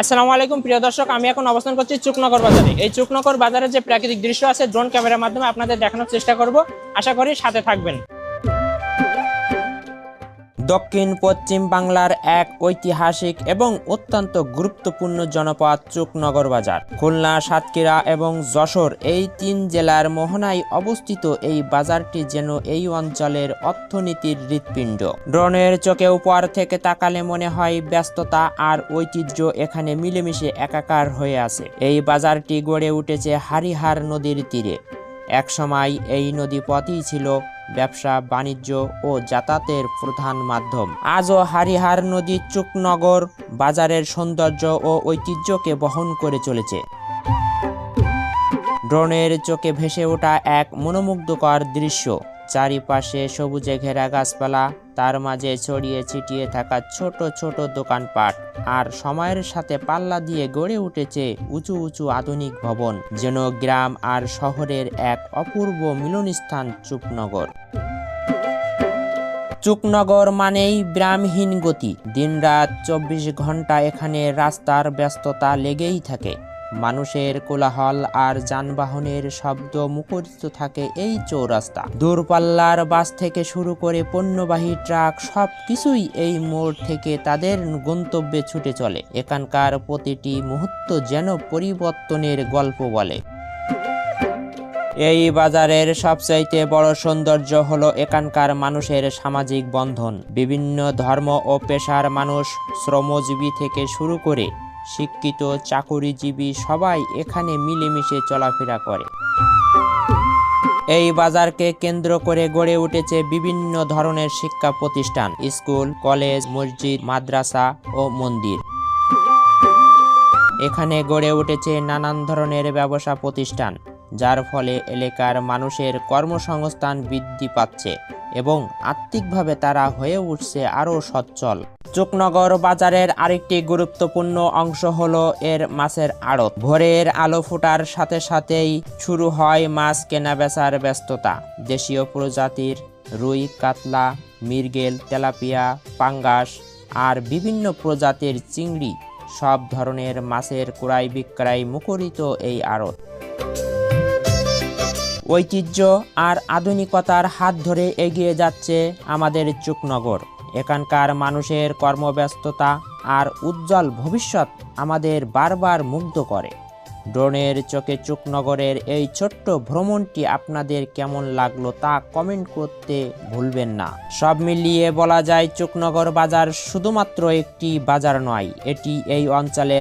আসসালামু আলাইকুম, প্রিয় দর্শক, আমি এখন অবস্থান করছি চুকনগর বাজারে। এই চুকনগর বাজারে যে প্রাকৃতিক দৃশ্য আছে ড্রোন ক্যামেরার মাধ্যমে আপনাদের দেখানোর চেষ্টা করব। আশা করি সাথে থাকবেন। দক্ষিণ পশ্চিম বাংলার এক ঐতিহাসিক এবং অত্যন্ত গুরুত্বপূর্ণ জনপদ চুকনগর বাজার। খুলনা, সাতক্ষীরা এবং যশোর এই তিন জেলার মোহনায় অবস্থিত এই বাজারটি যেন এই অঞ্চলের অর্থনীতির হৃৎপিণ্ড। ড্রোনের চোখে উপর থেকে তাকালে মনে হয় ব্যস্ততা আর ঐতিহ্য এখানে মিলেমিশে একাকার হয়ে আছে। এই বাজারটি গড়ে উঠেছে হারিহার নদীর তীরে। একসময় এই নদীপথই ছিল ব্যবসা, বাণিজ্য ও যাতায়াতের প্রধান মাধ্যম। আজও হারিহার নদী চুকনগর বাজারের সৌন্দর্য ও ঐতিহ্যকে বহন করে চলেছে। ড্রোনের চোখে ভেসে ওঠা এক মনোমুগ্ধকর দৃশ্য। চারিপাশে সবুজে ঘেরা গাছপালা তার মাঝে ছড়িয়ে ছিটিয়ে থাকা ছোট ছোট দোকানপাট আর সময়ের সাথে পাল্লা দিয়ে গড়ে উঠেছে উঁচু উঁচু আধুনিক ভবন, যেন গ্রাম আর শহরের এক অপূর্ব মিলনস্থান চুপনগর। চুকনগর মানেই গ্রামহীন গতি। দিনরাত চব্বিশ ঘণ্টা এখানে রাস্তার ব্যস্ততা লেগেই থাকে। মানুষের কোলাহল আর যানবাহনের শব্দ মুখরিত থাকে এই চৌরাস্তা। দূরপাল্লার বাস থেকে শুরু করে পণ্যবাহী ট্রাক সব কিছুই এই মোড় থেকে তাদের গন্তব্যে ছুটে চলে। এখানকার প্রতিটি মুহূর্ত যেন পরিবর্তনের গল্প বলে। এই বাজারের সবচাইতে বড় সৌন্দর্য হলো এখানকার মানুষের সামাজিক বন্ধন। বিভিন্ন ধর্ম ও পেশার মানুষ শ্রমজীবী থেকে শুরু করে শিক্ষিত, চাকুরিজীবী, সবাই এখানে মিলেমিশে চলাফেরা করে। এই বাজারকে কেন্দ্র করে গড়ে উঠেছে বিভিন্ন ধরনের শিক্ষা প্রতিষ্ঠান, স্কুল, কলেজ, মসজিদ, মাদ্রাসা ও মন্দির। এখানে গড়ে উঠেছে নানান ধরনের ব্যবসা প্রতিষ্ঠান। যার ফলে এলাকার মানুষের কর্মসংস্থান বৃদ্ধি পাচ্ছে এবং আর্থিকভাবে তারা হয়ে উঠছে আরও সচ্ছল। চুকনগর বাজারের আরেকটি গুরুত্বপূর্ণ অংশ হলো এর মাছের আড়ত। ভোরের আলো ফোটার সাথে সাথেই শুরু হয় মাছ কেনাবেচার ব্যস্ততা। দেশীয় প্রজাতির রুই, কাতলা মিরগেল তেলাপিয়া, পাঙ্গাস আর বিভিন্ন প্রজাতির চিংড়ি সব ধরনের মাছের ক্রয় বিক্রয় মুখরিত এই আড়ত। ঐতিহ্য আর আধুনিকতার হাত ধরে এগিয়ে যাচ্ছে আমাদের চুকনগর। এখানকার মানুষের কর্মব্যস্ততা আর উজ্জ্বল ভবিষ্যৎ আমাদের বারবার মুগ্ধ করে। ড্রোনের চোখে চুকনগরের এই ছোট্ট ভ্রমণটি আপনাদের কেমন লাগল তা কমেন্ট করতে ভুলবেন না। সব মিলিয়ে বলা যায়, চুকনগর বাজার শুধুমাত্র একটি বাজার নয়, এটি এই অঞ্চলে